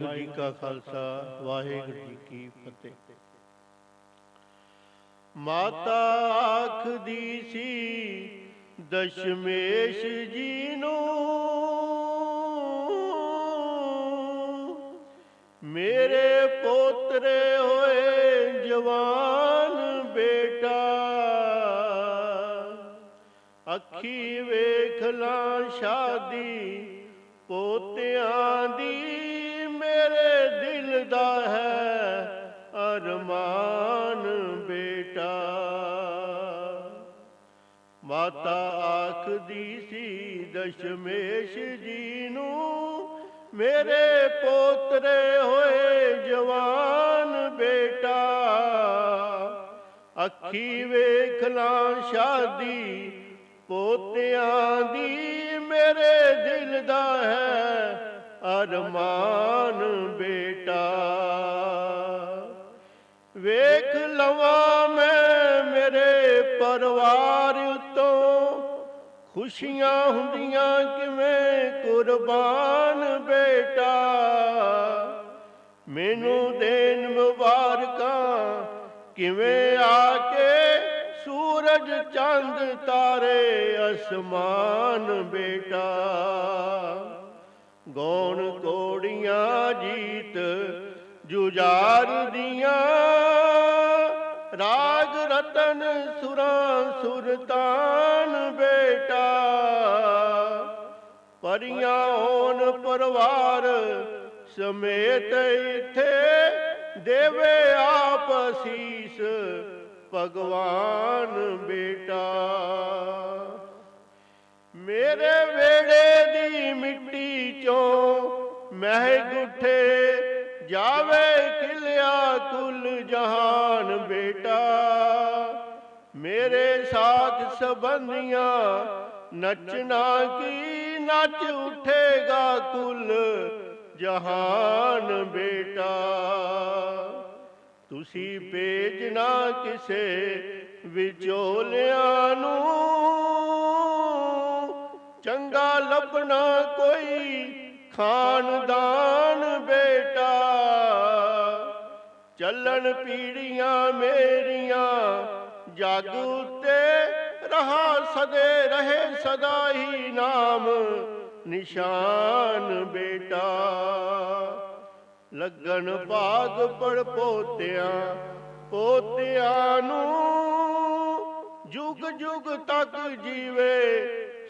ਵਾਹਿਗੁਰੂ ਜੀ ਕਾ ਖਾਲਸਾ, ਵਾਹਿਗੁਰੂ ਜੀ ਕੀ ਫਤਿਹ। ਮਾਤਾ ਆਖਦੀ ਸੀ, ਦਸ਼ਮੇਸ਼ ਜੀ ਨੂੰ ਮੇਰੇ ਪੋਤਰੇ ਹੋਏ ਜਵਾਨ ਬੇਟਾ, ਅੱਖੀ ਵੇਖ ਲਾਂ ਸ਼ਾਦੀ ਪੋਤਿਆਂ ਦੀ ਮਾਤਾ ਆਖਦੀ ਸੀ, ਦਸ਼ਮੇਸ਼ ਜੀ ਨੂੰ ਮੇਰੇ ਪੋਤਰੇ ਹੋਏ ਜਵਾਨ ਬੇਟਾ। ਅੱਖੀ ਵੇਖ ਲਾਂ ਸ਼ਾਦੀ, ਪੋਤਿਆਂ ਦੀ ਮੇਰੇ ਦਿਲ ਦਾ ਹੈ ਅਰਮਾਨ ਬੇਟਾ। ਵੇਖ ਲਵਾਂ ਖੁਸ਼ੀਆਂ ਹੁੰਦੀਆਂ ਕਿਵੇਂ? ਕੁਰਬਾਨ ਬੇਟਾ, ਮੈਨੂੰ ਦੇਣ ਮੁਬਾਰਕਾਂ ਕਿਵੇਂ ਆ ਕੇ ਸੂਰਜ ਚੰਦ ਤਾਰੇ ਅਸਮਾਨ ਬੇਟਾ। ਗੌਣ ਕੋੜੀਆਂ ਜੀਤ ਜੁਝਾਰ ਦੀਆਂ, ਰਾਗ ਰਤਨ ਸੁਰਾਂ ਸੁਰਤਾਨ ਬੇਟਾ, ਪਰੀਆਂ ਹੋਣ ਪਰਵਾਰ ਸਮੇਤ ਇਥੇ ਦੇਵੇ ਆਪ ਅਸੀਸ ਭਗਵਾਨ ਬੇਟਾ। ਮੇਰੇ ਵੇੜੇ ਦੀ ਮਿੱਟੀ ਚੋਂ ਮਹਿ ਗੁੱਠੇ ਜਾਵੇ ਖਿਲਿਆ ਕੁਲ ਜਹਾਨ ਬੇਟਾ। ਮੇਰੇ ਸਾਥ ਸਬੰਧੀਆਂ ਨੱਚਣਾ ਕੀ ਨੱਚ ਉਠੇਗਾ ਕੁੱਲ ਜਹਾਨ ਬੇਟਾ। ਤੁਸੀਂ ਭੇਜਣਾ ਕਿਸੇ ਵਿਚੋਲਿਆਂ ਨੂੰ। ਚੰਗਾ ਲੱਭਣਾ ਕੋਈ ਖਾਨਦਾਨ ਬੇਟਾ। ਚੱਲਣ ਪੀੜੀਆਂ ਮੇਰੀਆਂ ਜਗ ਤੇ ਰਹਾ ਸਦੇ ਰਹੇ ਸਦਾ ਹੀ ਨਾਮ, ਨਿਸ਼ਾਨ ਬੇਟਾ। ਲੱਗਣ ਭਾਗ ਪੜ ਪੋਤਿਆਂ ਪੋਤਿਆਂ ਨੂੰ ਜੁਗ ਜੁਗ ਤੱਕ ਜੀਵੇ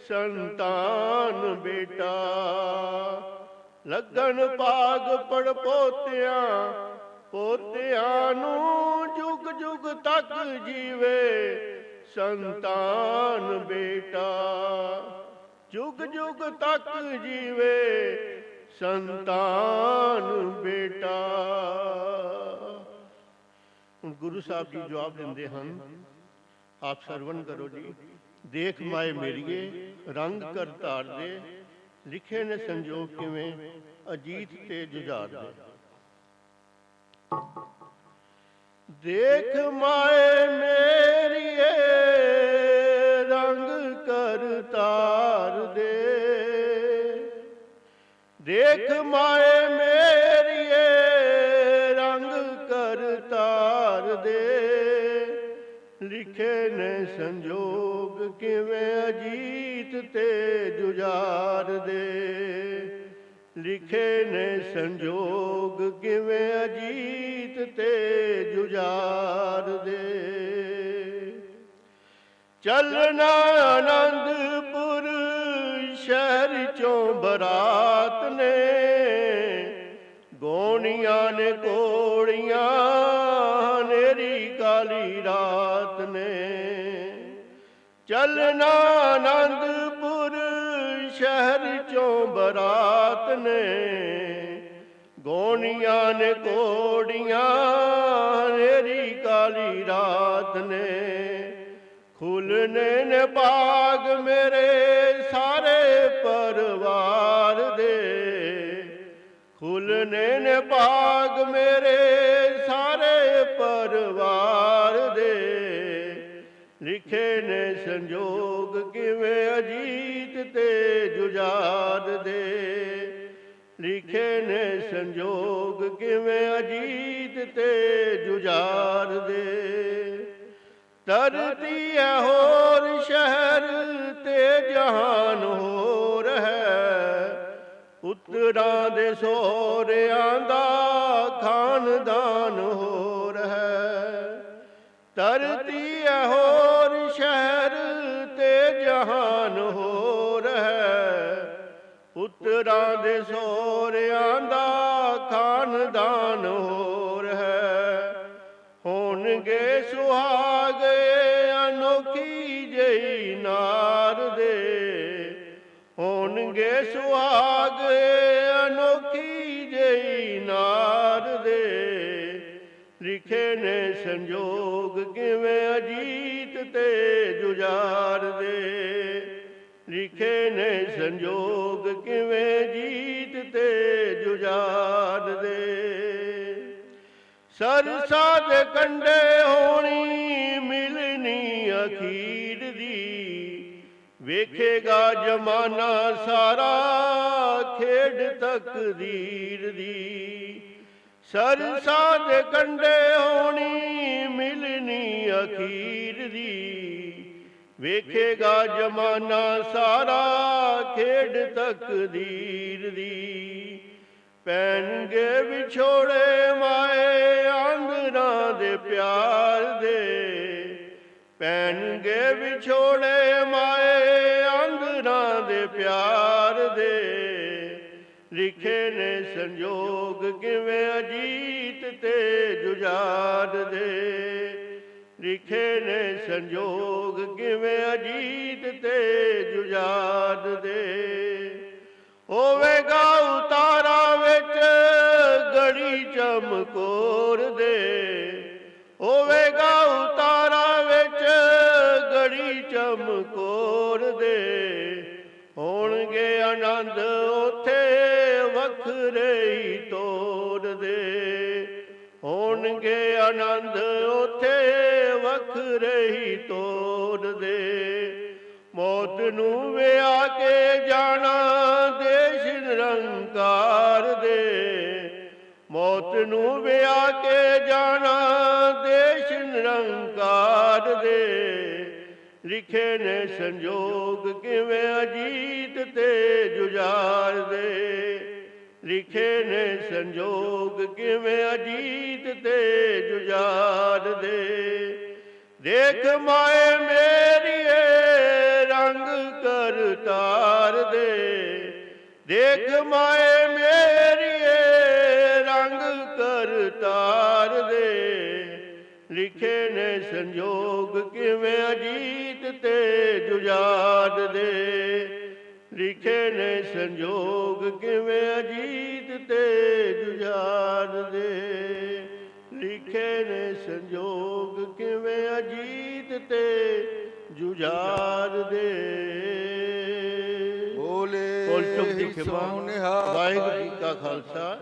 ਸੰਤਾਨ ਬੇਟਾ। ਲੱਗਣ ਭਾਗ ਪੜ ਪੋਤਿਆਂ ਪੋਤਿਆਂ ਨੂੰ ਜੁਗ ਤੱਕ ਜੀਵੇ, ਸੰਤਾਨ ਬੇਟਾ। ਜੁਗ ਜੁਗ ਤੱਕ ਜੀਵੇ, ਸੰਤਾਨ ਬੇਟਾ। ਹੁਣ ਗੁਰੂ ਸਾਹਿਬ ਜੀ ਜਵਾਬ ਦਿੰਦੇ ਹਨ, ਆਪ ਸਰਵਣ ਕਰੋ ਜੀ, ਦੇਖ ਮਾਏ ਮੇਰੀਏ, ਰੰਗ ਕਰ ਧਾਰ ਦੇ, ਲਿਖੇ ਨੇ ਸੰਜੋਗ ਕਿਵੇਂ, ਅਜੀਤ ਤੇ ਜੁਝਾਰ ਦੇ। ਦੇਖ ਮਾਏ ਮੇਰੀਏ ਰੰਗ ਕਰ ਤਾਰ ਦੇ। ਦੇਖ ਮਾਏ ਮੇਰੀਏ ਰੰਗ ਕਰ ਤਾਰ ਦੇ। ਲਿਖੇ ਨੇ ਸੰਜੋਗ ਕਿਵੇਂ ਅਜੀਤ ਤੇ ਜੁਝਾਰ ਦੇ। ਲਿਖੇ ਨੇ ਸੰਜੋਗ ਕਿਵੇਂ ਅਜੀਤ ਤੇ ਜੁਝਾਰ ਦੇ। ਚੱਲਣਾ ਆਨੰਦਪੁਰ ਸ਼ਹਿਰ ਚੋਂ ਬਰਾਤ ਨੇ, ਗੋਣੀਆਂ ਨੇ ਕੋੜੀਆਂ ਨੇਰੀ ਕਾਲੀ ਰਾਤ ਨੇ। ਚੱਲਣਾ ਆਨੰਦਪੁਰ ਸ਼ਹਿਰ ਚੋਂ ਬਰਾਤ ਨੇ, ਗੋਣੀਆਂ ਨੇ, ਕੋੜੀਆਂ ਨੇਰੀ ਕਾਲੀ ਰਾਤ ਨੇ। ਖੁੱਲਨੇ ਨੇ ਬਾਗ ਮੇਰੇ ਸਾਰੇ ਪਰਿਵਾਰ ਦੇ। ਖੁੱਲਨੇ ਨੇ ਬਾਗ ਮੇਰੇ ਸਾਰੇ ਪਰਿਵਾਰ ਦੇ। ਲਿਖੇ ਨੇ ਸੰਜੋਗ ਕਿਵੇਂ ਅਜੀਬ ਤੇ ਦੇ। ਲਿਖੇ ਨੇ ਸੰਜੋਗ ਕਿਵੇਂ ਅਜੀਤ ਤੇ ਜੁਝਾਰ ਦੇ। ਤਰਤੀ ਹੈ ਹੋਰ ਸ਼ਹਿਰ ਤੇ ਜਹਾਨ ਹੋਰ ਹੈ। ਪੁੱਤਰਾਂ ਦੇ ਸੋਹਰਿਆਂ ਦਾ ਖਾਨਦਾਨ ਹੋਰ ਹੈ। ਧਰਤੀ ਹੈ ਹੋਰ ਸ਼ਹਿਰ ਤੇ ਜਹਾਨ ਹੋਰ ਪੁੱਤਰਾਂ ਦੇ ਸੋਹਰਿਆਂ ਦਾ ਖਾਨਦਾਨ ਹੋਰ ਹੈ। ਹੋਣਗੇ ਸੁਹਾਗ ਅਨੋਖੀ ਜਈ ਨਾਰ ਦੇ। ਹੋਣਗੇ ਸੁਹਾਗ ਅਨੋਖੀ ਜਈ ਨਾਰ ਦੇ। ਲਿਖੇ ਨੇ ਸੰਜੋਗ ਕਿਵੇਂ ਅਜੀਤ ਤੇ ਜੁਝਾਰ ਦੇ। ਲਿਖੇ ਨੇ ਸੰਜੋਗ ਕਿਵੇਂ ਜੀਤ ਤੇ ਜੁਝਾਰ ਦੇ। ਸਰਸਾ ਦੇ ਕੰਡੇ ਹੋਣੀ ਮਿਲਣੀ ਅਖੀਰ ਦੀ। ਵੇਖੇਗਾ ਜਮਾਨਾ ਸਾਰਾ ਖੇਡ ਤਕਦੀਰ ਦੀ। ਸਰਸਾ ਦੇ ਕੰਡੇ ਹੋਣੀ ਮਿਲਣੀ ਅਖੀਰ ਦੀ। ਵੇਖੇਗਾ ਜਮਾਨਾ ਸਾਰਾ ਖੇਡ ਤਕਦੀਰ ਦੀ। ਪੈਣਗੇ ਵਿਛੋੜੇ ਮਾਏ ਆਂਗਰਾਂ ਦੇ ਪਿਆਰ ਦੇ। ਪੈਣਗੇ ਵਿਛੋੜੇ ਮਾਏ ਆਂਗਰਾਂ ਦੇ ਪਿਆਰ ਦੇ। ਲਿਖੇ ਨੇ ਸੰਜੋਗ ਕਿਵੇਂ ਅਜੀਤ ਤੇ ਜੁਝਾਰ ਦੇ। ਲਿਖੇ ਨੇ ਸੰਜੋਗ ਕਿਵੇਂ ਅਜੀਤ ਤੇ ਜੁਝਾਰ ਦੇ? ਹੋਵੇਗਾ ਉਤਾਰਾ ਵਿੱਚ ਗੜੀ ਚਮਕੋਰ ਦੇ। ਹੋਵੇਗਾ ਉਤਾਰਾ ਵਿੱਚ ਗੜੀ ਚਮਕੋਰ ਦੇ। ਹੋਣਗੇ ਆਨੰਦ ਉਥੇ ਵੱਖਰੇ ਹੀ ਤੋਰ ਹੋਣਗੇ ਆਨੰਦ ਉਥੇ ਵੱਖਰੇ ਹੀ ਤੋਰ ਦੇ। ਮੌਤ ਨੂੰ ਵਿਆ ਕੇ ਜਾਣਾ ਦੇਸ਼ ਨਿਰੰਕਾਰ ਦੇ। ਮੌਤ ਨੂੰ ਵਿਆ ਕੇ ਜਾਣਾ ਦੇਸ਼ ਨਿਰੰਕਾਰ ਦੇ। ਲਿਖੇ ਨੇ ਸੰਜੋਗ ਕਿਵੇਂ ਅਜੀਤ ਤੇ ਜੁਝਾਰ ਦੇ। ਲਿਖੇ ਨੇ ਸੰਜੋਗ ਕਿਵੇਂ ਅਜੀਤ ਤੇ ਜੁਝਾਰ ਦੇ? ਦੇਖ ਮਾਏ ਮੇਰੀਏ ਰੰਗ ਕਰ ਤਾਰ ਦੇ। ਦੇਖ ਮਾਏ ਮੇਰੀਏ ਰੰਗ ਕਰ ਤਾਰ ਦੇ। ਲਿਖੇ ਨੇ ਸੰਜੋਗ ਕਿਵੇਂ ਅਜੀਤ ਤੇ ਜੁਝਾਰ ਦੇ? ਲਿਖੇ ਨੇ ਸੰਜੋਗ ਕਿਵੇਂ ਅਜੀਤ ਤੇ ਜੁਝਾਰ ਦੇ? ਲਿਖੇ ਨੇ ਸੰਜੋਗ ਕਿਵੇਂ ਅਜੀਤ ਤੇ ਜੁਝਾਰ ਦੇ? ਬੋਲੇ ਬੋਲ ਚੁੱਕ ਦੀ ਖਿਮਾ। ਵਾਹਿਗੁਰੂ ਜੀ ਕਾ ਖਾਲਸਾ।